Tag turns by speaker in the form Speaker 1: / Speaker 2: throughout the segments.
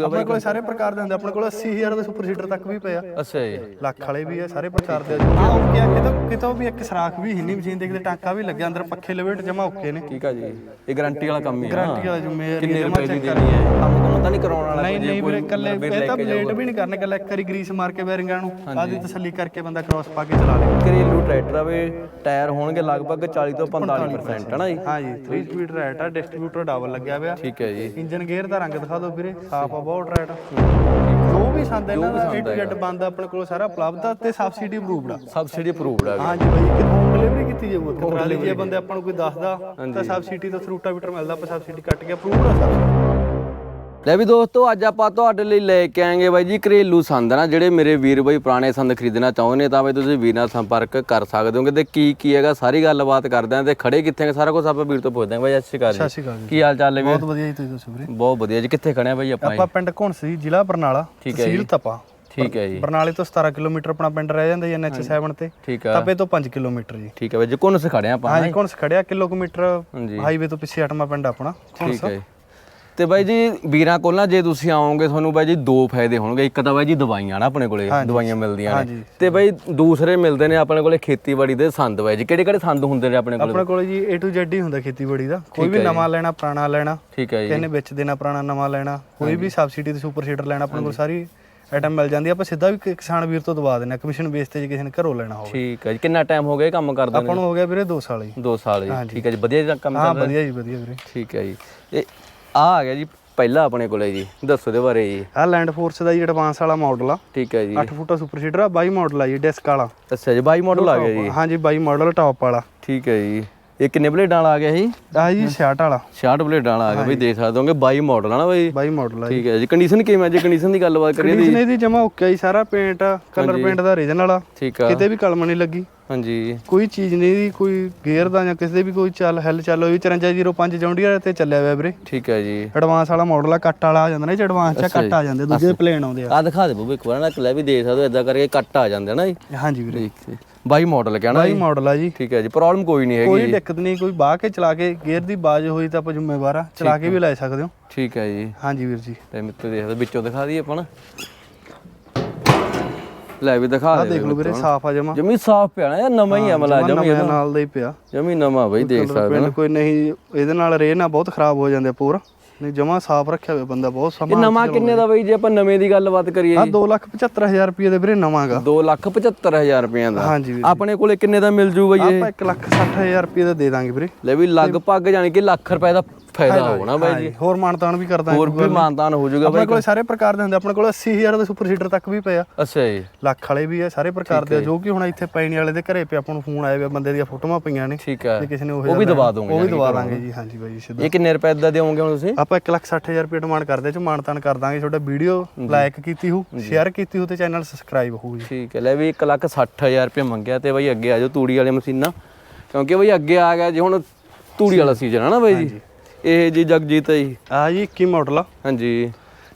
Speaker 1: ਆਪਣੇ ਕੋਲ ਸਾਰੇ ਪ੍ਰਕਾਰ ਦੇ ਹੁੰਦੇ ਆਪਣੇ ਕੋਲ 80000 ਦੇ ਸੁਪਰ ਸੀਟਰ ਤੱਕ ਵੀ ਪਏ ਆ।
Speaker 2: ਅੱਛਾ ਜੀ।
Speaker 1: ਲੱਖ ਵਾਲੇ ਵੀ ਆ ਸਾਰੇ ਪ੍ਰਕਾਰ ਦੇ ਆ। ਓਕੇ ਆ ਕਿਤੋਂ ਕਿਤੋਂ ਵੀ ਇੱਕ ਸਰਾਖ ਵੀ ਹਿੰਨੀ ਮਸ਼ੀਨ ਦੇਖਦੇ ਟਾਂਕਾ ਵੀ ਲੱਗਿਆ ਅੰਦਰ ਪੱਖੇ ਲਵੇਟ ਜਮਾ ਓਕੇ ਨੇ।
Speaker 2: ਠੀਕ ਆ ਜੀ। ਇਹ ਗਾਰੰਟੀ ਵਾਲਾ ਕੰਮ ਹੀ ਆ।
Speaker 1: ਗਾਰੰਟੀ ਵਾਲਾ ਜ਼ਿੰਮੇਵਾਰੀ
Speaker 2: ਕਿੰਨੇ ਰੁਪਏ ਦੀ ਦੇਣੀ ਹੈ? ਕੰਮ ਕੰਮ ਤਾਂ ਨਹੀਂ ਕਰਾਉਣ ਵਾਲਾ
Speaker 1: ਨਹੀਂ ਨਹੀਂ ਵੀਰੇ ਕੱਲੇ ਇਹ ਤਾਂ
Speaker 2: ਕੇ
Speaker 1: ਬਲੇਡ ਵੀ ਨਹੀਂ ਕਰਨੇ ਕੱਲਾ ਇੱਕ ਵਾਰੀ ਗਰੀਸ ਮਾਰ ਕੇ ਬੈਰਿੰਗਾਂ ਨੂੰ ਆਦੀ ਤਸੱਲੀ ਕਰਕੇ ਬੰਦਾ ਕ੍ਰਾਸ ਪਾ ਕੇ ਚਲਾ ਲੇ
Speaker 2: ਘਰੇਲੂ ਟਰੈਕਟਰ ਆ ਵੇ ਟਾਇਰ ਹੋਣਗੇ ਲਗਭਗ 40 ਤੋਂ 45% ਹੈ ਨਾ ਜੀ
Speaker 1: ਹਾਂ ਜੀ? 3 ਸਪੀਡ ਰੈਟ ਆ ਡਿਸਟ੍ਰੀਬਿਊਟਰ ਡਬਲ ਲੱਗਿਆ ਹੋਇਆ।
Speaker 2: ਠੀਕ ਹੈ ਜੀ।
Speaker 1: ਇੰਜਨ ਗੇਅਰ ਦਾ ਰੰਗ ਦਿਖਾ ਦਿਓ ਵੀਰੇ ਸਾਫ਼ ਆ ਬਹੁਤ ਰੈਟ ਜੋ ਵੀ ਸੰਦ ਇਹਨਾਂ ਦਾ Z ਬੰਦ ਆਪਣੇ ਕੋਲ ਸਾਰਾ ਉਪਲਬਧ ਆ ਤੇ ਸਬਸਿਡੀ ਅਪਰੂਵਡ ਆ।
Speaker 2: ਸਬਸਿਡੀ ਅਪਰੂਵਡ ਆ।
Speaker 1: ਹਾਂ ਜੀ ਬਾਈ ਕਿ ਹੋਮ ਡਿਲੀਵਰੀ ਕੀਤੀ ਜਾਊ ਕੰਟਰੋਲ ਜੇ ਬੰਦੇ ਆਪਾਂ ਨੂੰ ਕੋਈ ਦੱਸਦਾ ਤਾਂ ਸਬਸਿਡੀ ਤੋਂ ਥਰੂ ਟਾਵੀਟਰ ਮਿਲਦਾ ਆਪਾਂ ਸਬਸਿਡੀ ਕੱਟ ਕੇ ਅਪਰੂਵਡ ਆ ਸਬਸਿਡੀ
Speaker 2: ਲੈ ਵੀ ਦੋਸਤੋ ਅੱਜ ਆਪਾਂ ਤੁਹਾਡੇ ਲਈ ਲੈ ਕੇ ਆਏਗੇ ਬਾਈ ਜੀ ਘਰੇਲੂ ਸੰਦ ਨਾ ਜਿਹੜੇ ਮੇਰੇ ਵੀਰ ਬਾਈ ਪੁਰਾਣੇ ਸੰਦ ਖਰੀਦਣਾ ਚਾਹੁੰਦੇ ਨੇ ਤਾਂ ਬਾਈ ਤੁਸੀਂ ਵੀਰ ਨਾਲ ਸੰਪਰਕ ਕਰ ਸਕਦੇ ਹੋਗੇ। ਤੇ ਕੀ ਕੀ ਹੈਗਾ? ਸਾਰੀ ਗੱਲਬਾਤ ਕਰਦੇ ਆਂ ਤੇ ਖੜੇ ਕਿੱਥੇ ਨੇ? ਸਾਰਾ ਕੁਝ ਆਪਾਂ ਵੀਰ ਤੋਂ ਪੁੱਛਦੇ ਆਂ ਬਾਈ ਸਤਿ ਸ਼੍ਰੀ ਅਕਾਲ ਜੀ।
Speaker 1: ਜੀ।
Speaker 2: ਕੀ ਹਾਲ ਚਾਲ ਹੈ ਵੀਰ?
Speaker 1: ਬਹੁਤ ਵਧੀਆ ਜੀ ਤੁਸੀਂ ਦੱਸੋ ਵੀਰੇ?
Speaker 2: ਬਹੁਤ ਵਧੀਆ ਜੀ। ਕਿੱਥੇ ਖੜੇ ਆ ਬਾਈ ਆਪਾਂ
Speaker 1: ਆਪਾਂ ਪਿੰਡ ਘੁੰਸੀ ਜ਼ਿਲ੍ਹਾ ਬਰਨਾਲਾ
Speaker 2: ਹੈ
Speaker 1: ਤਹਿਸੀਲ ਤਪਾ।
Speaker 2: ਠੀਕ ਹੈ ਜੀ।
Speaker 1: ਬਰਨਾਲੇ ਤੋਂ 17 ਕਿਲੋਮੀਟਰ ਆਪਣਾ ਪਿੰਡ ਰਹਿ ਜਾਂਦਾ ਜੀ ਐਨਐਚ 7 ਤੇ। ਤਪੇ ਤੋਂ 5 ਕਿਲੋਮੀਟਰ ਜੀ।
Speaker 2: ਠੀਕ ਹੈ ਬਾਈ ਜੀ ਕੋਨ ਸੇ ਖੜੇ ਆ ਆਪਾਂ
Speaker 1: ਹਾਂਜੀ ਘੁੰਸ ਖੜਿਆ ਕਿਲੋਮੀਟਰ ਹਾਈਵੇ ਤੋਂ ਪਿੱਛੇ ਅਟਮਾ ਪਿੰਡ ਆਪਣਾ
Speaker 2: ਠੀਕ ਹੈ ਜੀ। ਤੇ ਬਾਈ ਜੀ ਵੀਰਾਂ ਕੋਲ ਨਾ ਜੇ ਤੁਸੀਂ ਆਓਗੇ ਤੁਹਾਨੂੰ ਬਾਈ ਜੀ ਦੋ ਫਾਇਦੇ ਹੋਣਗੇ। ਇੱਕ ਤਾਂ ਬਾਈ ਜੀ ਦਵਾਈਆਂ ਨਾ ਆਪਣੇ ਕੋਲੇ ਦਵਾਈਆਂ ਮਿਲਦੀਆਂ ਨੇ। ਤੇ ਬਾਈ ਦੂਸਰੇ ਮਿਲਦੇ ਨੇ ਆਪਣੇ ਕੋਲੇ ਖੇਤੀਬਾੜੀ ਦੇ ਸੰਦ ਬਾਈ ਜੀ। ਕਿਹੜੇ ਕਿਹੜੇ ਸੰਦ ਹੁੰਦੇ ਨੇ ਆਪਣੇ ਕੋਲੇ?
Speaker 1: ਆਪਣੇ ਕੋਲ ਜੀ A to Z ਹੀ ਹੁੰਦਾ ਖੇਤੀਬਾੜੀ ਦਾ। ਕੋਈ ਵੀ ਨਵਾਂ ਲੈਣਾ ਪੁਰਾਣਾ ਲੈਣਾ
Speaker 2: ਠੀਕ ਹੈ ਜੀ।
Speaker 1: ਕਿਹਨੇ ਵਿੱਚ ਦੇਣਾ ਪੁਰਾਣਾ ਨਵਾਂ ਲੈਣਾ ਕੋਈ ਵੀ ਸਬਸਿਡੀ ਤੇ ਸੁਪਰ ਸੀਡਰ ਲੈਣਾ ਆਪਣੇ ਕੋਲ ਸਾਰੀ ਆਈਟਮ ਮਿਲ ਜਾਂਦੀ ਆਪਾਂ ਸਿੱਧਾ ਵੀ ਕਿਸਾਨ ਵੀਰ ਤੋਂ ਦਵਾ ਦਿੰਦੇ ਆ। ਕਮਿਸ਼ਨ ਬੇਸ ਤੇ ਜੇ ਕਿਸੇ ਨੇ ਘਰੋਂ ਲੈਣਾ ਹੋਵੇ।
Speaker 2: ਠੀਕ ਹੈ ਜੀ। ਕਿੰਨਾ ਟਾਈਮ ਹੋ ਗਿਆ ਇਹ ਕੰਮ ਕਰਦੇ
Speaker 1: ਆਪਾਂ ਨੂੰ ਹੋ ਗਿਆ ਵੀਰੇ 2 ਸਾਲ ਜੀ
Speaker 2: ਨੇ 2 ਸਾਲ ਜੀ ਠੀਕ ਹੈ ਜੀ। ਵਧੀਆ ਜੀ ਕੰਮ
Speaker 1: ਹਾਂ
Speaker 2: ਚੱਲ ਰਿਹਾ
Speaker 1: ਵਧੀਆ ਜੀ ਵਧੀਆ ਵੀਰੇ।
Speaker 2: ਠੀਕ ਹੈ ਜੀ। ਇਹ ਆ ਆ ਗਿਆ ਜੀ ਪਹਿਲਾ ਆਪਣੇ ਕੋਲੇ ਜੀ ਦੱਸੋ ਦੇ ਬਾਰੇ ਜੀ।
Speaker 1: ਆਹ ਲੈਂਡ ਫੋਰਸ ਦਾ ਜੀ ਐਡਵਾਂਸ ਵਾਲਾ ਮਾਡਲ ਆ।
Speaker 2: ਠੀਕ ਹੈ ਜੀ।
Speaker 1: 8 ਫੁੱਟਾ ਸੁਪਰ ਸੀਡਰ ਆ 22 ਮਾਡਲ ਆ ਜੀ ਡਿਸਕ ਵਾਲਾ।
Speaker 2: ਅੱਛਾ ਜੀ 22 ਮਾਡਲ ਆ ਗਿਆ ਜੀ।
Speaker 1: ਹਾਂਜੀ 22 ਮਾਡਲ ਟਾਪ ਵਾਲਾ।
Speaker 2: ਠੀਕ ਹੈ ਜੀ। ਇਹ ਕਿੰਨੇ ਬਲੇਡਾਂ ਵਾਲਾ ਆ ਗਿਆ ਜੀ?
Speaker 1: ਆ ਜੀ 66 ਵਾਲਾ।
Speaker 2: 66 ਬਲੇਡਾਂ ਵਾਲਾ ਆ ਗਿਆ ਬਈ ਦੇਖ ਸਕਦੇ ਹੋਗੇ 22 ਮਾਡਲ ਆ ਨਾ ਬਈ।
Speaker 1: 22 ਮਾਡਲ ਆ ਜੀ।
Speaker 2: ਠੀਕ ਹੈ ਜੀ ਕੰਡੀਸ਼ਨ ਕਿਵੇਂ ਹੈ ਜੀ ਕੰਡੀਸ਼ਨ ਦੀ ਗੱਲਬਾਤ ਕਰੀਏ
Speaker 1: ਕੰਡੀਸ਼ਨ ਇਹਦੀ ਜਮਾ ਓਕੇ ਜੀ ਸਾਰਾ ਪੇਂਟ ਕਲਰ ਪੇਂਟ ਦਾ ਆ।
Speaker 2: ਠੀਕ ਆ।
Speaker 1: ਕਿਤੇ ਵੀ ਕਲਮ ਨਹੀਂ ਲੱਗੀ।
Speaker 2: ਹਾਂਜੀ।
Speaker 1: ਕੋਈ ਚੀਜ਼ ਨਹੀਂ ਦੀ ਕੋਈ ਗੇਅਰ ਦਾ ਜਾਂ ਕਿਸੇ ਦੇ ਵੀ ਕੋਈ ਚੱਲ ਹਿੱਲ ਚੱਲ ਹੋਈ 5405 ਜੌਂਡੀਅਰ ਤੇ ਚੱਲਿਆ ਹੋਇਆ ਵੀਰੇ।
Speaker 2: ਠੀਕ ਹੈ ਜੀ।
Speaker 1: ਐਡਵਾਂਸ ਵਾਲਾ ਮਾਡਲ ਆ ਕੱਟ ਵਾਲਾ ਆ ਜਾਂਦਾ ਨਾ ਇਹ ਐਡਵਾਂਸ ਚ ਕੱਟ ਆ ਜਾਂਦੇ ਦੂਜੇ ਪਲੇਨ ਆਉਂਦੇ ਆ।
Speaker 2: ਆ ਦਿਖਾ ਦੇ ਬੂਬੇ ਇੱਕ ਵਾਰ ਨਾ ਲੈ ਵੀ ਦੇਖ ਸਕਦੇ ਇਦਾਂ ਕਰਕੇ ਕੱਟ ਆ ਜਾਂਦੇ ਨਾ ਜੀ।
Speaker 1: ਹਾਂਜੀ ਵੀਰੇ।
Speaker 2: ਠੀਕ 22 ਮਾਡਲ ਕਹਿਣਾ
Speaker 1: 22 ਮਾਡਲ ਆ ਜੀ।
Speaker 2: ਠੀਕ ਹੈ ਜੀ ਪ੍ਰੋਬਲਮ ਕੋਈ ਨਹੀਂ ਹੈਗੀ
Speaker 1: ਕੋਈ ਦਿੱਕਤ ਨਹੀਂ ਕੋਈ ਬਾਹ ਕੇ ਚਲਾ ਕੇ ਗੇਅਰ ਦੀ ਬਾਜ ਹੋਈ ਤਾਂ ਆਪਾਂ ਜ਼ਿੰਮੇਵਾਰ ਆ ਚਲਾ ਕੇ ਵੀ ਲੈ ਸਕਦੇ ਹੋ।
Speaker 2: ਠੀਕ ਹੈ ਜੀ।
Speaker 1: ਹਾਂਜੀ ਵੀਰ ਜੀ।
Speaker 2: ਤੇ ਮਿੱਤਰ ਦੇਖਦੇ ਵਿੱਚੋਂ ਦਿਖਾ ਦਈਏ ਆਪਾਂ ਨਾ। ਲੈ ਵੀ ਦਿਖਾ
Speaker 1: ਆ
Speaker 2: ਦੇ
Speaker 1: ਦੇਖ ਲਓ ਵੀਰੇ ਸਾਫ਼ ਆ ਜਮਾ।
Speaker 2: ਜਮੀ ਸਾਫ਼ ਪਿਆ ਨਾ ਯਾਰ ਨਵਾਂ ਹੀ ਆ ਮਲਾ ਜਮੀ
Speaker 1: ਨਵੇਂ ਨਾਲ ਦਾ ਹੀ ਪਿਆ।
Speaker 2: ਜਮੀ ਨਵਾਂ ਬਈ ਦੇਖ ਸਕਦੇ
Speaker 1: ਪਿੰਡ ਕੋਈ ਨਹੀਂ ਇਹਦੇ ਨਾਲ ਰੇ ਨਾ ਬਹੁਤ ਖਰਾਬ ਹੋ ਜਾਂਦੇ ਆ ਪੂਰ। ਨਹੀਂ ਜਮਾ ਸਾਫ਼ ਰੱਖਿਆ ਹੋਇਆ ਬੰਦਾ ਬਹੁਤ
Speaker 2: ਇਹ
Speaker 1: ਸਮਾਂ
Speaker 2: ਨਵਾਂ ਕਿੰਨੇ ਦਾ ਬਈ ਜੇ ਆਪਾਂ ਨਵੇਂ ਦੀ ਗੱਲਬਾਤ ਕਰੀਏ
Speaker 1: ਆ 275000 ਰੁਪਏ ਦੇ ਵੀਰੇ ਨਵਾਂਗਾ
Speaker 2: 275000 ਰੁਪਏ ਦਾ।
Speaker 1: ਹਾਂਜੀ ਵੀਰ।
Speaker 2: ਆਪਣੇ ਕੋਲੇ ਕਿੰਨੇ ਦਾ ਮਿਲ ਜੂ ਬਈ ਇਹ?
Speaker 1: ਆਪਾਂ 160000 ਰੁਪਏ ਦਾ ਦੇ ਦਾਂਗੇ ਵੀਰੇ।
Speaker 2: ਲੈ ਵੀ ਲਗਭਗ ਜਾਨੀ ਕਿ ਲੱਖ ਰੁਪਏ ਦਾ ਫਾਇਦਾ ਹੋਣਾ ਬਾਈ ਜੀ।
Speaker 1: ਹੋਰ ਮਾਨਤਾਨ ਵੀ ਕਰ ਦਾਂਗੇ
Speaker 2: ਹੋਰ ਵੀ ਮਾਨਤਾਨ ਹੋ ਜਾਊਗਾ
Speaker 1: ਆਪਣੇ ਕੋਲ ਸਾਰੇ ਪ੍ਰਕਾਰ ਦੇ ਹੁੰਦੇ ਆਪਣੇ ਕੋਲ 80000 ਦੇ ਸੁਪਰ ਸੀਡਰ ਤੱਕ ਵੀ ਪਏ ਆ।
Speaker 2: ਅੱਛਾ ਜੀ।
Speaker 1: ਲੱਖ ਵਾਲੇ ਵੀ ਆ ਸਾਰੇ ਪ੍ਰਕਾਰ ਦੇ ਆ, ਜੋ। ਕਿ ਹੁਣ ਇੱਥੇ ਪੈਣੀ ਵਾਲੇ ਦੇ ਘਰੇ ਪਿਆ ਆਪਾਂ ਨੂੰ ਫੋਨ ਆਇਆ ਹੋਇਆ ਬੰਦੇ ਦੀਆਂ ਫੋਟੋਆਂ ਪਈਆਂ ਨੇ।
Speaker 2: ਠੀਕ ਹੈ।
Speaker 1: ਜੇ ਕਿਸੇ ਨੇ
Speaker 2: ਉਹ ਵੀ ਦਵਾ ਦੋਗੇ
Speaker 1: ਉਹ ਵੀ ਦਵਾ ਦਾਂਗੇ ਜੀ ਹਾਂਜੀ ਬਾਈ ਜੀ ਸਿੱਧਾ।
Speaker 2: ਇਹ ਕਿੰਨੇ ਰੁਪਏ ਦਾ ਦਿਓਗੇ ਹੁਣ ਤੁਸੀਂ?
Speaker 1: ਆਪਾਂ 160000 ਰੁਪਏ ਡਿਮਾਂਡ ਕਰਦੇ ਚ ਮਾਨਤਾਨ ਕਰ ਦਾਂਗੇ ਤੁਹਾਡਾ ਵੀਡੀਓ ਲਾਈਕ ਕੀਤੀ ਹੋ ਸ਼ੇਅਰ ਕੀਤੀ ਹੋ ਤੇ ਚੈਨਲ ਸਬਸਕ੍ਰਾਈਬ ਹੋਊ ਜੀ।
Speaker 2: ਠੀਕ ਹੈ ਲੈ ਵੀ 160000 ਰੁਪਏ ਮੰਗਿਆ ਤੇ ਬਾਈ ਅੱਗੇ ਆ ਜਾਓ ਤੂੜੀ ਵਾਲੇ ਮਸ਼ੀਨਾਂ। ਕਿਉਂਕਿ ਬਾਈ ਅੱਗੇ ਆ ਗਿਆ ਜੀ ਹੁਣ ਤੂੜੀ ਵਾਲਾ ਸੀਜ਼ਨ ਹੈ ਨਾ ਬਾਈ ਜੀ। ਇਹ ਜੀ ਜਗਜੀਤ ਹੈ ਜੀ।
Speaker 1: ਆ ਜੀ 21 ਮਾਡਲ ਆ।
Speaker 2: ਹਾਂਜੀ।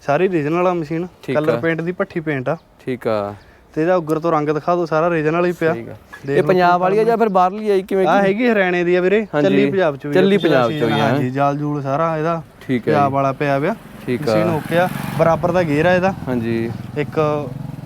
Speaker 1: ਸਾਰੀ ਰੀਜਨਲ ਵਾਲਾ ਮਸ਼ੀਨ।
Speaker 2: ਠੀਕ
Speaker 1: ਕਲਰ ਪੇਂਟ ਦੀ ਪੱਠੀ ਪੇਂਟ ਆ।
Speaker 2: ਠੀਕ ਆ।
Speaker 1: ਤੇ ਇਹਦਾ ਉੱਗਰ ਤੋਂ ਰੰਗ ਦਿਖਾ ਦਿਓ ਸਾਰਾ ਰੀਜਨਲ ਹੀ ਪਿਆ।
Speaker 2: ਠੀਕ ਆ। ਇਹ ਪੰਜਾਬ ਵਾਲੀ ਆ ਜਾਂ ਫਿਰ ਬਾਹਰਲੀ ਆ ਜੀ ਕਿਵੇਂ
Speaker 1: ਆ ਹੈਗੀ ਹਰਿਆਣੇ ਦੀ ਆ ਵੀਰੇ
Speaker 2: ਹਾਂਜੀ।
Speaker 1: ਚੱਲੀ ਪੰਜਾਬ ਚ ਵੀ ਆ,
Speaker 2: ਚੱਲੀ
Speaker 1: ਪਿਛਲਾ
Speaker 2: ਪੰਜਾਬ ਚ
Speaker 1: season,
Speaker 2: ਵੀ ਆ।
Speaker 1: ਹਾਂਜੀ। ਜਾਲ ਜੂਲ ਸਾਰਾ ਇਹਦਾ
Speaker 2: ਠੀਕ ਹੈ
Speaker 1: ਪੰਜਾਬ ਵਾਲਾ ਪਿਆ ਪਿਆ
Speaker 2: ਠੀਕ ਆ।
Speaker 1: ਮਸ਼ੀਨ ਓਕੇ ਆ ਬਰਾਬਰ ਦਾ ਗੇਅਰ ਆ ਇਹਦਾ।
Speaker 2: ਹਾਂਜੀ।
Speaker 1: ਇੱਕ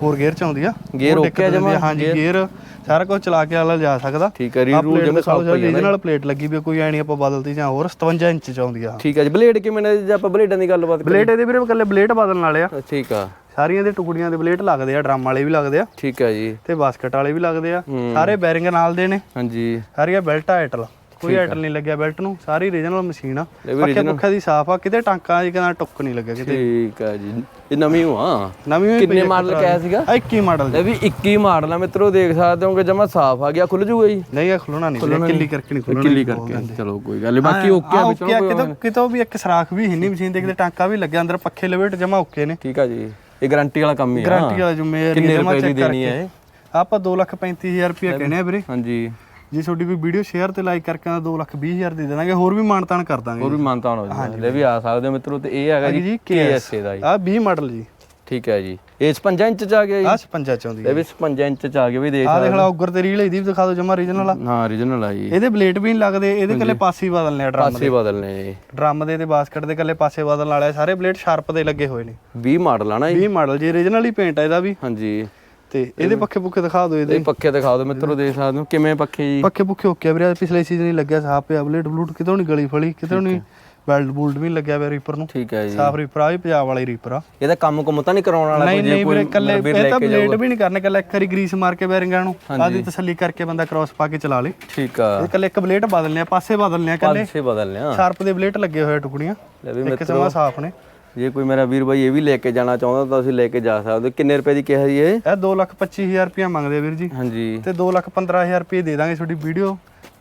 Speaker 1: ਹੋਰ ਗੇਅਰ ਚ ਆਉਂਦੀ ਆ।
Speaker 2: ਆ
Speaker 1: ਦਿੰਦੀ
Speaker 2: ਜਮਾਂ?
Speaker 1: ਹਾਂਜੀ ਗੇਅਰ ਸਾਰਾ ਕੁਝ ਚਲਾ ਕੇ ਆਲਾ ਜਾ ਸਕਦਾ।
Speaker 2: ਠੀਕ ਹੈ ਰੀ ਰੂਲ ਜਿਵੇਂ ਸਭ ਪਈ
Speaker 1: ਰੀਜਨਲ ਪਲੇਟ ਲੱਗੀ ਵੀ ਕੋਈ ਐ ਨਹੀਂ ਆਪਾਂ ਬਦਲਤੀ ਜਾਂ ਹੋਰ 57 ਇੰਚ ਚ ਆਉਂਦੀ ਆ।
Speaker 2: ਠੀਕ ਹੈ ਜੀ ਬਲੇਡ ਕਿਵੇਂ ਨੇ? ਜੇ ਆਪਾਂ ਬਲੇਡਾਂ ਦੀ ਗੱਲਬਾਤ ਕਰੀਏ।
Speaker 1: ਬਲੇਡ ਇਹਦੇ ਵੀਰੇ ਇਕੱਲੇ ਬਲੇਡ ਬਦਲਣ ਵਾਲੇ ਆ।
Speaker 2: ਠੀਕ ਆ।
Speaker 1: ਸਾਰੀਆਂ ਦੇ ਟੁਕੜੀਆਂ ਦੇ ਬਲੇਡ ਲੱਗਦੇ ਆ ਡਰਮ ਵਾਲੇ ਵੀ ਲੱਗਦੇ ਆ।
Speaker 2: ਠੀਕ ਹੈ ਜੀ।
Speaker 1: ਤੇ ਬਾਸਕਟ ਵਾਲੇ ਵੀ ਲੱਗਦੇ ਆ। ਸਾਰੇ ਬੈਰਿੰਗ ਨਾਲ ਦੇ ਨੇ।
Speaker 2: ਹਾਂਜੀ।
Speaker 1: ਸਾਰੀਆਂ ਬੈਲਟ ਆਇਟਲ ਕੋਈ ਆਇਟਲ ਨਹੀਂ ਲੱਗਿਆ ਬੈਲਟ ਨੂੰ। ਸਾਰੀ ਰੀਜਨਲ ਮਸ਼ੀਨ ਆ।
Speaker 2: ਇਹ ਵੀ
Speaker 1: ਪੱਖੇ ਦੀ ਸਾਫ਼ ਆ ਕਿਤੇ ਟਾਂਕਾ ਜੀ ਕਹਿੰਦਾ ਟੁੱਕ ਨਹੀਂ ਲੱਗਿਆ ਕਿਤੇ।
Speaker 2: ਠੀਕ ਹੈ ਜੀ। ਇਹ ਨਵੀਂ ਹੋ ਆ।
Speaker 1: ਨਵੀਂ ਹੋਈ
Speaker 2: ਕਿੰਨੇ ਮਾਡਲ ਕਿਹਾ ਸੀਗਾ?
Speaker 1: ਆ 21 ਮਾਡਲ
Speaker 2: ਇਹ ਵੀ 21 ਮਾਡਲ ਆ ਮਿੱਤਰੋ ਦੇਖ ਸਕਦੇ ਹੋਗੇ ਜਮਾ ਸਾਫ਼ ਆ ਗਿਆ। ਖੁੱਲ ਜੂਗਾ ਜੀ?
Speaker 1: ਨਹੀਂ ਆ ਖੁੱਲਣਾ ਨਹੀਂ ਕਿੱਲੀ ਕਰਕੇ ਨਹੀਂ ਖੁੱਲਣਾ
Speaker 2: ਕਿੱਲੀ ਕਰਕੇ। ਚਲੋ ਕੋਈ ਗੱਲ ਬਾਕੀ ਓਕੇ ਆ
Speaker 1: ਆ। ਕਿਤੋਂ ਕਿਤੋਂ ਵੀ ਇੱਕ ਸਰਾਖ ਵੀ ਹਿੰਨੀ ਮਸ਼ੀਨ ਦੇਖਦੇ ਟਾਂਕਾ ਵੀ ਲੱਗਿਆ ਅੰਦਰ। ਪੱਖੇ ਲਵੇਟ ਜਮਾ ਓਕੇ ਨੇ।
Speaker 2: ਠੀਕ ਆ ਜੀ। ਇਹ ਗਾਰੰਟੀ ਵਾਲਾ ਕੰਮ ਹੀ ਆ।
Speaker 1: ਗਾਰੰਟੀ ਵਾਲਾ ਜ਼ਿੰਮੇਵਾਰੀ
Speaker 2: ਕਿੰਨੇ
Speaker 1: ਜਮਾ
Speaker 2: ਰੁਪਏ ਦੀ ਦੇਣੀ ਹੈ ਇਹ?
Speaker 1: ਆਪਾਂ 235000 ਰੁਪਏ ਕਹਿੰਦੇ ਆ ਵੀਰੇ।
Speaker 2: ਹਾਂਜੀ।
Speaker 1: ਜੇ ਤੁਹਾਡੀ ਕੋਈ ਵੀਡੀਓ ਸ਼ੇਅਰ ਤੇ ਲਾਈਕ ਕਰਕੇ ਤਾਂ 220000 ਦੇ ਦੇਵਾਂਗੇ ਹੋਰ ਵੀ ਮਾਨਤਾਨ ਕਰ ਦਾਂਗੇ
Speaker 2: ਹੋਰ ਵੀ ਮਾਨਤਾਨ ਹੋ ਜਾਊਗਾ। ਲੈ ਵੀ ਆ ਸਕਦੇ ਹੋ ਮਿੱਤਰੋ ਤੇ ਇਹ ਹੈਗਾ ਜੀ KSA ਦਾ ਜੀ।
Speaker 1: ਆ 20 ਮਾਡਲ ਜੀ।
Speaker 2: ਠੀਕ ਹੈ ਜੀ। ਇਹ 55 ਇੰਚ ਚ ਆ ਗਿਆ ਜੀ।
Speaker 1: ਆ 56 ਚ ਆਉਂਦੀ
Speaker 2: ਇਹ ਵੀ 55 ਇੰਚ ਚ ਆ ਗਿਆ ਵੀ ਦੇਖ
Speaker 1: ਆ ਦੇਖ ਲਾ ਉੱਗਰ ਤੇ ਰੀਲ ਇਹਦੀ ਵੀ ਦਿਖਾ ਦਿਓ ਜਮਾ ਰੀਜਨਲ ਆ।
Speaker 2: ਹਾਂ origignal ਆ ਜੀ।
Speaker 1: ਇਹਦੇ ਬਲੇਡ ਵੀ ਨਹੀਂ ਲੱਗਦੇ ਇਹਦੇ ਕੱਲੇ ਪਾਸੇ ਹੀ ਬਦਲਨੇ ਆ ਡਰਮ
Speaker 2: ਪਾਸੇ ਬਦਲਨੇ ਜੀ।
Speaker 1: ਡਰਮ ਦੇ ਤੇ ਬਾਸਕਟ ਦੇ ਕੱਲੇ ਪਾਸੇ ਬਦਲਣ ਵਾਲੇ ਸਾਰੇ ਬਲੇਡ ਸ਼ਾਰਪ ਦੇ ਲੱਗੇ ਹੋਏ ਨੇ।
Speaker 2: 20 ਮਾਡਲ ਆ ਨਾ ਜੀ।
Speaker 1: 20 ਮਾਡਲ ਜੀ ਰੀਜਨਲ ਹੀ ਪੇਂਟ ਆ ਇਹਦਾ ਵੀ।
Speaker 2: ਹਾਂਜੀ।
Speaker 1: ਤੇ ਇਹਦੇ ਪੱਖੇ ਪੁੱਖੇ ਦਿਖਾ ਦਿਓ ਇਹਦੇ।
Speaker 2: ਇਹ ਪੱਖੇ ਦਿਖਾ ਦਿਓ ਮਿੱਤਰੋ ਦੇਖ ਸਕਦੇ ਹੋ ਕਿਵੇਂ ਪੱਖੇ ਜੀ।
Speaker 1: ਪੱਖੇ ਪੁੱਖੇ ਓਕੇ ਵੀਰੇ ਪਿਛਲੇ ਸੀਜ਼ਨ ਹੀ ਲੱਗਿਆ ਸਾਫ਼ ਪਿਆ ਬਲੇਡ ਬਲੂਟ ਕਿਤੋਂ ਨਹੀਂ ਗਲੀ ਫਲੀ ਕਿਤੋਂ ਨਹੀਂ ਬੈਲਟ ਬੂਲਟ ਵੀ ਲੱਗਿਆ ਹੋਇਆ ਰੀਪਰ ਨੂੰ।
Speaker 2: ਠੀਕ ਹੈ ਜੀ।
Speaker 1: ਸਾਫ਼ ਰੀਪਰ ਆ ਵੀ ਪੰਜਾਬ ਵਾਲੀ ਰੀਪਰ ਆ।
Speaker 2: ਇਹਦਾ ਕੰਮ ਕੁਮ ਤਾਂ ਨਹੀਂ ਕਰਾਉਣ ਵਾਲਾ ਕੋਈ
Speaker 1: ਨਹੀਂ ਵੀਰੇ ਕੱਲੇ ਇਹ ਤਾਂ ਬਲੇਡ ਵੀ ਨਹੀਂ ਕਰਨੇ ਕੱਲੇ ਇੱਕ ਵਾਰੀ ਗਰੀਸ ਮਾਰ ਕੇ ਬੈਰਿੰਗਾਂ ਨੂੰ ਆਦੀ ਤਸੱਲੀ ਕਰਕੇ ਬੰਦਾ ਕ੍ਰਾਸ ਪਾ ਕੇ ਚਲਾ ਲੇ।
Speaker 2: ਠੀਕ ਆ।
Speaker 1: ਇਹ ਕੱਲੇ ਇੱਕ ਬਲੇਡ ਬਦਲਨੇ ਆ ਪਾਸੇ ਬਦਲਨੇ ਆ ਕੱਲੇ
Speaker 2: ਪਾਸੇ ਬਦਲਨੇ ਆ।
Speaker 1: ਸ਼ਾਰਪ ਦੇ ਬਲੇਡ ਲੱਗੇ ਹੋਏ ਟੁਕੜੀਆਂ।
Speaker 2: ਲੈ ਵੀ
Speaker 1: ਸਮਾਂ ਸਾਫ਼ ਨੇ।
Speaker 2: ਜੇ ਕੋਈ ਮੇਰਾ ਵੀਰ ਬਾਈ ਇਹ ਵੀ ਲੈ ਕੇ ਜਾਣਾ ਚਾਹੁੰਦਾ ਤਾਂ ਤੁਸੀਂ ਲੈ ਕੇ ਜਾ ਸਕਦੇ। ਕਿੰਨੇ ਰੁਪਏ ਦੀ ਕਿਹਾ ਜੀ ਇਹ?
Speaker 1: ਇਹ 225000 ਰੁਪਇਆ ਮੰਗਦੇ ਆ ਵੀਰ ਜੀ।
Speaker 2: ਹਾਂਜੀ।
Speaker 1: ਤੇ 215000 ਰੁਪਏ ਦੇ ਦਾਂਗੇ ਤੁਹਾਡੀ ਵੀਡੀਓ।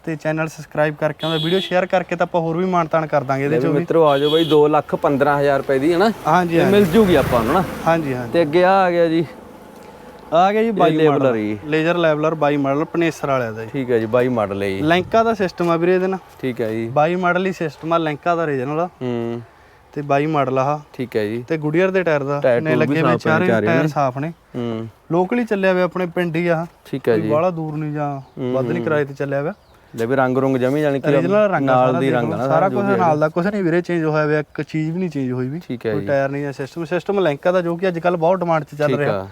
Speaker 1: ਤੇ ਚੈਨਲ ਸਬਸਕ੍ਰਾਈਬ ਕਰਕੇ ਉਹਦਾ ਵੀਡੀਓ ਸ਼ੇਅਰ ਕਰਕੇ ਤਾਂ ਆਪਾਂ ਹੋਰ ਵੀ ਮਾਨਤਾਨ ਕਰ ਦਾਂਗੇ ਇਹਦੇ ਚ
Speaker 2: ਵੀ ਮਿੱਤਰੋ ਆ ਜਾਓ ਬਾਈ 2 ਲੱਖ 15000 ਰੁਪਏ ਦੀ ਹੈ ਨਾ
Speaker 1: ਹਾਂਜੀ।
Speaker 2: ਇਹ ਮਿਲ ਜੂਗੀ ਆਪਾਂ ਨੂੰ ਨਾ
Speaker 1: ਹਾਂਜੀ ਹਾਂਜੀ।
Speaker 2: ਤੇ ਅੱਗੇ ਆ ਆ ਗਿਆ ਜੀ।
Speaker 1: ਆ ਗਿਆ ਜੀ 22
Speaker 2: ਲੈਵਲਰ
Speaker 1: ਮਾਡਲ
Speaker 2: ਜੀ
Speaker 1: ਲੇਜ਼ਰ ਲੈਵਲਰ 22 ਮਾਡਲ ਪਨੇਸਰ ਵਾਲਿਆ ਦਾ ਜੀ।
Speaker 2: ਠੀਕ ਹੈ ਜੀ 22 ਮਾਡਲ ਹੈ ਜੀ
Speaker 1: ਲੈਂਕਾ ਦਾ ਸਿਸਟਮ ਆ ਵੀਰੇ ਇਹਦੇ ਨਾਲ।
Speaker 2: ਠੀਕ ਹੈ ਜੀ।
Speaker 1: 22 ਮਾਡਲ ਹੀ ਸਿਸਟਮ ਆ ਲੈਂਕਾ ਦਾ ਰੀਜਨਲ
Speaker 2: ਹੂੰ।
Speaker 1: ਤੇ 22 ਮਾਡਲ ਆ
Speaker 2: ਠੀਕ ਹੈ ਜੀ।
Speaker 1: ਤੇ ਗੁਡੀਅਰ ਦੇ ਟਾਇਰ ਦਾ। ਨੇ ਲੱਗੇ
Speaker 2: ਨੇ,
Speaker 1: ਚਾਰੇ ਟਾਇਰ ਸਾਫ਼ ਨੇ।
Speaker 2: ਹੂੰ।
Speaker 1: ਲੋਕਲੀ ਚੱਲਿਆ ਹੋਇਆ ਆਪਣੇ ਪਿੰਡ ਹੀ ਆ
Speaker 2: ਠੀਕ ਹੈ ਜੀ।
Speaker 1: ਬਾਹਲਾ ਦੂਰ ਨਹੀਂ ਜਾਂ ਵੱਧ ਨਹੀਂ ਕਿਰਾਏ ਤੇ ਚੱਲਿਆ ਹੋਇਆ
Speaker 2: ਲੈ ਵੀ ਰੰਗ ਰੁੰਗ ਜਮੀ ਜਾਣੀ ਕਿ ਨਾਲ ਦੀ ਰੰਗ
Speaker 1: ਲਓ,
Speaker 2: ਨਾ
Speaker 1: ਸਾਰਾ ਕੁਝ ਨਾਲ ਦਾ ਕੁਝ ਨਹੀਂ ਵੀਰੇ ਚੇਂਜ ਹੋਇਆ ਹੋਇਆ ਇੱਕ ਚੀਜ਼ ਵੀ ਨਹੀਂ ਚੇਂਜ ਹੋਈ ਵੀ।
Speaker 2: ਠੀਕ ਹੈ
Speaker 1: ਕੋਈ ਟਾਇਰ ਨਹੀਂ ਜਾਂ ਸਿਸਟਮ ਸਿਸਟਮ ਲੈਂਕਾ ਦਾ ਜੋ ਕਿ ਅੱਜ ਕੱਲ ਬਹੁਤ ਡਿਮਾਂਡ 'ਚ ਚੱਲ
Speaker 2: ਠੀਕ
Speaker 1: ਰਿਹਾ।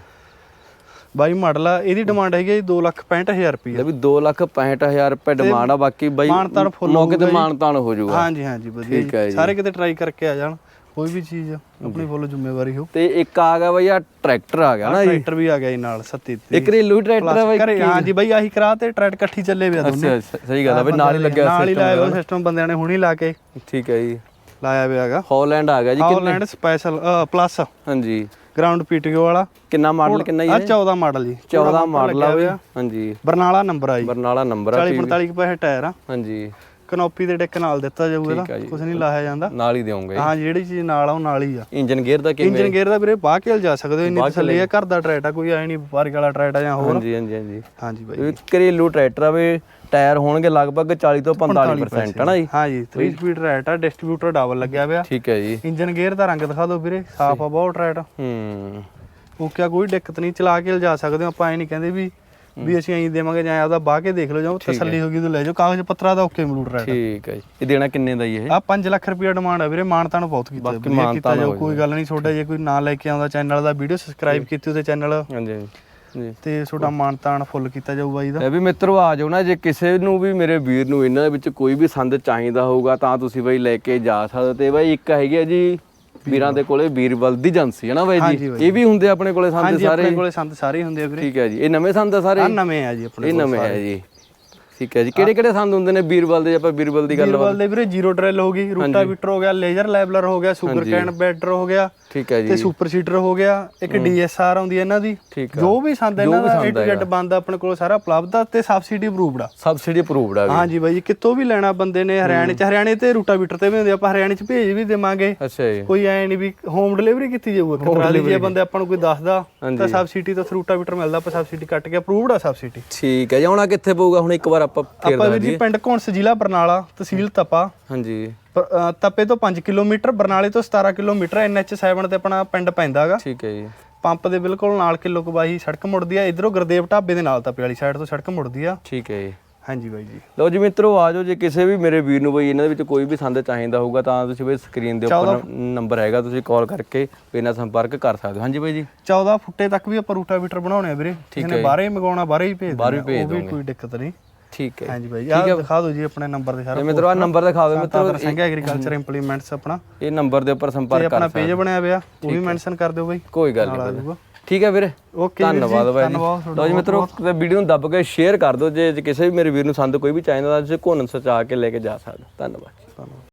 Speaker 1: 22 ਮਾਡਲ ਆ ਇਹਦੀ ਡਿਮਾਂਡ ਹੈਗੀ 265000 ਰੁਪਏ
Speaker 2: ਲੈ ਵੀ 2 ਲੱਖ 65000 ਰੁਪਏ ਡਿਮਾਂਡ ਆ ਬਾਕੀ ਬਾਈ
Speaker 1: ਮਾਨਤਾਨ full
Speaker 2: ਮੌਕੇ ਤੇ ਮਾਨਤਾਨ ਹੋ ਜਾਊਗਾ।
Speaker 1: ਹਾਂਜੀ ਹਾਂਜੀ ਵਧੀਆ
Speaker 2: ਠੀਕ ਹੈ
Speaker 1: ਜੀ
Speaker 2: ਜੀ।
Speaker 1: ਸਾਰੇ ਕਿਤੇ ਟਰਾਈ ਕਰਕੇ ਆ ਜਾਣ ਕੋਈ ਵੀ ਚੀਜ਼ ਆਪਣੀ ਫੁੱਲ ਜ਼ਿੰਮੇਵਾਰੀ ਹੋ
Speaker 2: ਤੇ ਇੱਕ ਆ ਗਿਆ ਬਾਈ ਆ ਟਰੈਕਟਰ ਆ ਗਿਆ ਨਾ ਜੀ।
Speaker 1: ਟਰੈਕਟਰ ਵੀ ਆ ਗਿਆ ਜੀ ਨਾਲ 37
Speaker 2: ਇਹ ਘਰੇਲੂ ਟਰੈਕਟਰ ਆ ਬਾਈ
Speaker 1: ਕਰੇ ਹਾਂਜੀ ਬਾਈ ਆਹੀ ਕਰਾ ਤੇ ਟਰੈਕਟ ਇਕੱਠੀ ਚੱਲੇ ਵੇ ਦੋਨੇ।
Speaker 2: ਅੱਛਾ ਸਹੀ ਗੱਲ ਆ ਬਈ ਨਾਲ ਹੀ ਲੱਗਿਆ
Speaker 1: ਨਾਲ ਹੀ ਲਾਇਆ ਸਿਸਟਮ ਬੰਦਿਆਂ ਨੇ ਹੁਣੀ ਲਾ ਕੇ
Speaker 2: ਠੀਕ ਹੈ ਜੀ।
Speaker 1: ਲਾਇਆ ਹੋਇਆ ਹੈਗਾ।
Speaker 2: ਹਾਲੈਂਡ ਆ ਗਿਆ ਜੀ
Speaker 1: ਹਾਲੈਂਡ ਸਪੈਸ਼ਲ ਪਲੱਸ
Speaker 2: ਹਾਂਜੀ।
Speaker 1: ਗਰਾਊਂਡ ਪੀਟੀਓ ਵਾਲਾ।
Speaker 2: ਕਿੰਨਾ ਮਾਡਲ ਕਿੰਨਾ
Speaker 1: ਆ
Speaker 2: ਜੀ?
Speaker 1: 14 ਮਾਡਲ ਜੀ।
Speaker 2: 14 ਮਾਡਲ ਆ ਬਈ ਹਾਂਜੀ।
Speaker 1: ਬਰਨਾਲਾ ਨੰਬਰ ਆ ਜੀ।
Speaker 2: ਬਰਨਾਲਾ ਨੰਬਰ ਆ
Speaker 1: 40 45 ਪੈਸੇ ਟਾਇਰ ਆ।
Speaker 2: ਹਾਂਜੀ।
Speaker 1: ਕਨੋਪੀ ਦੇ ਡਿੱਕ ਨਾਲ ਦਿੱਤਾ ਜਾਊਗਾ
Speaker 2: ਆ
Speaker 1: ਇਹਦਾ। ਕੁਝ ਨਹੀਂ ਲਾਇਆ ਜਾਂਦਾ।
Speaker 2: ਨਾਲ ਹੀ ਦੇਵਾਂਗੇ
Speaker 1: ਹਾਂ ਜਿਹੜੀ ਚੀਜ਼ ਨਾਲ ਆ ਉਹ ਨਾਲ ਹੀ ਆ।
Speaker 2: ਇੰਜਨ ਗੇਅਰ ਦਾ ਕਿਵੇਂ?
Speaker 1: ਇੰਜਨ ਗੇਅਰ ਦਾ ਵੀਰੇ ਬਾਹ ਕੇ ਜਾ ਸਕਦੇ ਹੋ। ਇੰਨੀ ਤਸੱਲੀ ਆ। ਘਰ ਦਾ ਟਰੈਟ ਆ ਕੋਈ ਆਏ ਨਹੀਂ ਵਪਾਰੀ ਵਾਲਾ ਟਰੈਟ ਆ ਜਾਂ ਹੋਰ।
Speaker 2: ਹਾਂਜੀ ਹਾਂਜੀ ਹਾਂਜੀ।
Speaker 1: ਹਾਂਜੀ ਬਾਈ
Speaker 2: ਘਰੇਲੂ ਟਰੈਕਟਰ ਆ ਵੀ ਟਾਇਰ ਹੋਣਗੇ ਲਗਭਗ 40 ਤੋਂ 45% ਹੈ ਨਾ ਜੀ?
Speaker 1: ਹਾਂ ਜੀ 3 ਸਪੀਡ ਟਰੈਟ ਆ ਡਿਸਟ੍ਰੀਬਿਊਟਰ ਡਬਲ ਲੱਗਿਆ ਹੋਇਆ।
Speaker 2: ਠੀਕ ਹੈ ਜੀ।
Speaker 1: ਇੰਜਨ ਗੇਅਰ ਦਾ ਰੰਗ ਦਿਖਾ ਦਿਓ ਵੀਰੇ ਸਾਫ਼ ਆ ਬਹੁਤ ਟਰੈਟ
Speaker 2: ਹੂੰ।
Speaker 1: ਉਹ ਕਿਆ ਕੋਈ ਦਿੱਕਤ ਨਹੀਂ ਚਲਾ ਕੇ ਲਿਜਾ ਸਕਦੇ ਹੋ ਆਪਾਂ ਐ ਨਹੀਂ ਕਹਿੰਦੇ ਵੀ ਵੀ ਅਸੀਂ ਐਂ ਦੇਵਾਂਗੇ ਜਾਂ ਆਪਦਾ ਬਾਹ ਕੇ ਦੇਖ ਲਓ ਜਾਂ ਤਸੱਲੀ ਹੋ ਗਈ ਤਾਂ ਲੈ ਜਾਓ ਕਾਗਜ਼ ਪੱਤਰਾ ਦਾ ਓਕੇ ਮਲੂਟ ਟਰੈਟ
Speaker 2: ਠੀਕ ਹੈ ਜੀ। ਇਹ ਦੇਣਾ ਕਿੰਨੇ ਦਾ ਜੀ ਇਹ?
Speaker 1: ਆ 5 ਲੱਖ ਰੁਪਏ ਡਿਮਾਂਡ ਆ ਵੀਰੇ ਮਾਨਤਾ ਨੂੰ ਬਹੁਤ ਕੀਤਾ
Speaker 2: ਬਾਕੀ ਹੋ
Speaker 1: ਕੋਈ ਗੱਲ ਨਹੀਂ ਛੋਟਾ ਜੇ ਕੋਈ ਨਾਂ ਲੈ ਕੇ ਆਉਂਦਾ ਚੈਨਲ ਦਾ ਵੀਡੀਓ ਸਬਸਕ੍ਰਾਈਬ ਕੀਤੀ ਉਹਦੇ ਚੈਨਲ
Speaker 2: ਹਾਂਜੀ। ਹਾਂਜੀ ਜੀ।
Speaker 1: ਤੇ ਛੋਟਾ ਮਾਨਤਾਨ ਫੁੱਲ ਕੀਤਾ ਜਾਊ ਬਾਈ ਦਾ?
Speaker 2: ਇਹ ਵੀ ਮਿੱਤਰੋ ਆ ਜਾਓ ਨਾ ਜੇ ਕਿਸੇ ਨੂੰ ਵੀ ਮੇਰੇ ਵੀਰ ਨੂੰ ਇਹਨਾਂ ਦੇ ਵਿੱਚ ਕੋਈ ਵੀ ਸੰਦ ਚਾਹੀਦਾ ਹੋਊਗਾ ਤਾਂ ਤੁਸੀਂ ਬਾਈ ਲੈ ਕੇ ਜਾ ਸਕਦੇ ਹੋ। ਤੇ ਬਾਈ ਇੱਕ ਹੈਗੀ ਹੈ ਜੀ ਵੀਰਾਂ ਦੇ ਕੋਲੇ ਵੀਰਬਲ ਦੀ ਏਜੰਸੀ ਹੈ ਨਾ ਬਾਈ
Speaker 1: ਹਾਂਜੀ
Speaker 2: ਜੀ
Speaker 1: ਬਾਈ।
Speaker 2: ਇਹ ਵੀ ਹੁੰਦੇ ਆਪਣੇ ਕੋਲੇ ਸੰਦ
Speaker 1: ਹਾਂਜੀ
Speaker 2: ਸਾਰੇ?
Speaker 1: ਆਪਣੇ ਕੋਲੇ ਸੰਦ ਸਾਰੇ ਹੀ ਹੁੰਦੇ ਆ ਵੀਰੇ।
Speaker 2: ਠੀਕ ਹੈ ਜੀ। ਇਹ ਨਵੇਂ ਸੰਦ ਆ ਸਾਰੇ?
Speaker 1: ਆ ਨਵੇਂ ਆ ਜੀ ਆਪਣੇ
Speaker 2: ਇਹ ਨਵੇਂ ਹੈ ਜੀ। ਠੀਕ ਹੈ ਜੀ। ਕਿਹੜੇ ਕਿਹੜੇ ਸੰਦ ਹੁੰਦੇ ਨੇ ਵੀਰਬਲ ਦੇ? ਜੇ ਆਪਾਂ ਵੀਰਬਲ ਦੀ ਗੱਲ
Speaker 1: ਵੀਰਬਲ ਦੇ ਵੀਰੇ ਜ਼ੀਰੋ ਡਰਿਲ ਹੋ ਗਈ ਰੂਟਾਵੀਟਰ ਹੋ ਗਿਆ ਲੇਜ਼ਰ ਲੈਵਲਰ ਹੋ ਗਿਆ ਸੁਗਰ ਕੈਨ ਬੈਟਰ ਹੋ ਗਿਆ
Speaker 2: ਠੀਕ ਹੈ
Speaker 1: ਤੇ
Speaker 2: ਜੀ।
Speaker 1: ਸੁਪਰ ਸੀਡਰ ਹੋ ਗਿਆ ਇੱਕ ਡੀਐਸਆਰ ਆਉਂਦੀ ਹੈ ਇਹਨਾਂ ਦੀ ਜੋ ਵੀ ਸੰਦ ਇਹਨਾਂ ਦਾ to Z ਬੰਦਾ ਆਪਣੇ ਕੋਲ ਸਾਰਾ ਉਪਲਬਧ ਆ ਤੇ ਸਬਸਿਡੀ ਅਪਰੂਵਡ ਆ।
Speaker 2: ਸਬਸਿਡੀ ਅਪਰੂਵਡ ਆ
Speaker 1: ਹਾਂਜੀ ਬਾਈ ਜੀ, ਕਿਤੋਂ ਵੀ ਲੈਣਾ ਬੰਦੇ ਨੇ ਹਰਿਆਣੇ ਚ ਹਰਿਆਣੇ ਤੇ ਰੂਟਾਵੀਟਰ ਤੇ ਵੀ ਹੁੰਦੇ ਆਪਾਂ ਹਰਿਆਣੇ ਚ ਭੇਜ ਵੀ ਦੇਵਾਂਗੇ।
Speaker 2: ਅੱਛਾ ਜੀ।
Speaker 1: ਕੋਈ ਐ ਨਹੀਂ ਵੀ ਹੋਮ ਡਿਲੀਵਰੀ ਕੀਤੀ ਜਾਊਗਾ ਕਤਰਾਲੀ ਜੇ ਬੰਦੇ ਆਪਾਂ ਨੂੰ ਕੋਈ ਦੱਸਦਾ। ਤਾਂ ਸਬਸਿਡੀ ਤੋਂ ਰੂਟਾਵੀਟਰ ਮਿਲਦਾ ਆਪਾਂ ਸਬਸਿਡੀ ਕੱਟ ਕੇ ਅਪਰੂਵਡ ਆ ਸਬਸਿਡੀ
Speaker 2: ਠੀਕ ਹੈ ਜੀ ਆਉਣਾ ਕਿੱਥੇ ਪਊਗਾ? ਹੁਣ ਇੱਕ ਵਾਰ ਆਪਾਂ ਫੇਰ
Speaker 1: ਆਪਾਂ ਵੀ ਪਿੰਡ ਘੋਂਸ ਜ਼ਿਲ੍ਹਾ ਬਰਨਾਲਾ ਤਹਿਸੀਲ ਤਪਾ।
Speaker 2: ਹਾਂਜੀ।
Speaker 1: ਪਰ- ਅ, ਤਪੇ ਤੋਂ 5 ਕਿਲੋਮੀਟਰ ਬਰਨਾਲੇ ਤੋਂ 17 ਕਿਲੋਮੀਟਰ ਐਨਐਚ7 ਤੇ ਆਪਣਾ ਪਿੰਡ ਪੈਂਦਾਗਾ
Speaker 2: ਠੀਕ ਹੈ ਜੀ।
Speaker 1: ਪੰਪ ਦੇ ਬਿਲਕੁਲ ਨਾਲ ਕਿਲੋ ਕਬਾਹੀ ਸੜਕ ਮੁੜਦੀ ਆ। ਇਧਰੋਂ ਗੁਰਦੇਵ ਢਾਬੇ ਦੇ ਨਾਲ ਤਪੇ ਵਾਲੀ ਸਾਈਡ ਤੋਂ ਸੜਕ ਮੁੜਦੀ ਆ। ਠੀਕ
Speaker 2: ਹੈ ਜੀ।
Speaker 1: ਹਾਂਜੀ ਬਾਈ ਜੀ।
Speaker 2: ਲਓ ਜੀ ਮਿੱਤਰੋ ਆ ਜਾਓ ਜੇ ਕਿਸੇ ਵੀ ਮੇਰੇ ਵੀਰ ਨੂੰ ਬਈ ਇਹਨਾਂ ਦੇ ਵਿੱਚ ਕੋਈ ਵੀ ਸੰਦ ਚਾਹੀਦਾ ਹੋਊਗਾ ਤਾਂ ਤੁਸੀਂ ਬਈ ਸਕਰੀਨ ਦੇ ਉੱਪਰ ਨੰਬਰ ਹੈਗਾ ਤੁਸੀਂ ਕਾਲ ਕਰਕੇ ਵੀ ਇਹਨਾਂ ਸੰਪਰਕ ਕਰ ਸਕਦੇ ਹੋ। ਹਾਂਜੀ ਬਾਈ ਜੀ।
Speaker 1: 14 ਫੁੱਟੇ ਤੱਕ ਵੀ ਆਪਾਂ ਰੂਟਾਵੀਟਰ ਬਣਾਉਣੇ ਆ ਵੀਰੇ। ਕਿਸੇ ਨੇ ਬਾਹਰੇ ਹੀ ਮੰਗਾਉਣਾ ਬਾਹਰੇ ਹੀ ਭੇਜ
Speaker 2: ਬਾਹਰੇ
Speaker 1: ਦਿੰਦੇ ਆ,
Speaker 2: ਭੇਜ
Speaker 1: ਉਹ ਵੀ ਕੋਈ ਦਿੱਕਤ ਨਹੀਂ।
Speaker 2: ਠੀਕ ਹੈ
Speaker 1: ਹਾਂਜੀ ਬਾਈ ਆਹ ਦਿਖਾ ਦਿਓ ਜੀ ਆਪਣੇ ਨੰਬਰ ਦੇ ਸਾਰਾ
Speaker 2: ਮਿੱਤਰੋ ਆ ਨੰਬਰ ਦਿਖਾ ਦਿਓ ਮਿੱਤਰੋ
Speaker 1: ਸਿੰਘ ਐਗਰੀਕਲਚਰ ਇੰਪਲੀਮੈਂਟਸ ਆਪਣਾ।
Speaker 2: ਇਹ ਨੰਬਰ ਦੇ ਉੱਪਰ ਸੰਪਰਕ
Speaker 1: ਆਪਣਾ
Speaker 2: ਕਰ
Speaker 1: ਪੇਜ ਬਣਿਆ ਪਿਆ ਉਹ ਵੀ ਮੈਂਸ਼ਨ ਕਰ ਦਿਓ ਬਾਈ
Speaker 2: ਕੋਈ ਗੱਲ ਨਹੀਂ ਠੀਕ ਹੈ ਵੀਰੇ।
Speaker 1: ਓਕੇ
Speaker 2: ਧੰਨਵਾਦ ਬਾਈ ਲਓ ਜੀ ਮਿੱਤਰੋ ਵੀਡੀਓ ਨੂੰ ਦੱਬ ਕੇ ਸ਼ੇਅਰ ਕਰ ਦਿਓ ਜੇ ਕਿਸੇ ਵੀ ਮੇਰੇ ਵੀਰ ਨੂੰ ਸੰਦ ਕੋਈ ਵੀ ਚਾਹੀਦਾ ਤਾਂ ਤੁਸੀਂ ਕੋਨਨ ਸਚਾ ਕੇ ਲੈ ਕੇ ਜਾ ਸਕਦੇ। ਧੰਨਵਾਦ
Speaker 1: ਧੰਨਵਾਦ।